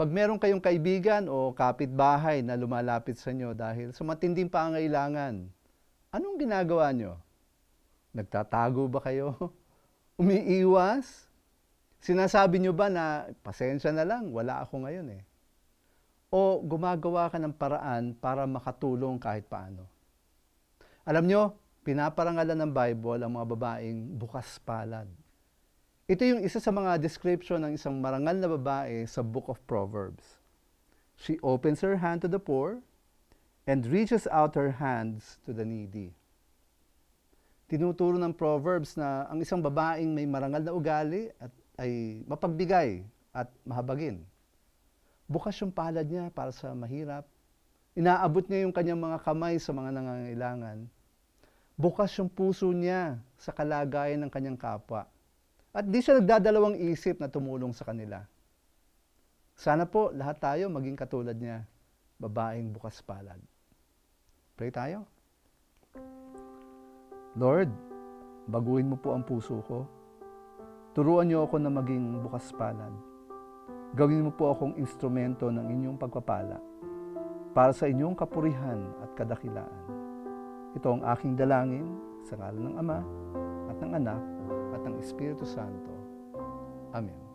Pag meron kayong kaibigan o kapitbahay na lumalapit sa inyo dahil sa matinding pangailangan, anong ginagawa nyo? Nagtatago ba kayo? Umiiwas? Sinasabi nyo ba na pasensya na lang, wala ako ngayon eh? O gumagawa ka ng paraan para makatulong kahit paano? Alam nyo, pinaparangalan ng Bible ang mga babaeng bukas palad. Ito yung isa sa mga description ng isang marangal na babae sa Book of Proverbs. She opens her hand to the poor and reaches out her hands to the needy. Tinuturo ng Proverbs na ang isang babaeng may marangal na ugali at ay mapagbigay at mahabagin. Bukas yung palad niya para sa mahirap. Inaabot niya yung kanyang mga kamay sa mga nangangailangan. Bukas yung puso niya sa kalagayan ng kanyang kapwa. At di siya nagdadalawang isip na tumulong sa kanila. Sana po lahat tayo maging katulad niya, babaeng bukas palad. Pray tayo. Lord, baguhin mo po ang puso ko. Turuan niyo ako na maging bukas palad. Gawin mo po akong instrumento ng inyong pagpapala para sa inyong kapurihan at kadakilaan. Ito ang aking dalangin sa ngalan ng Ama ng Anak at ng Espiritu Santo. Amen.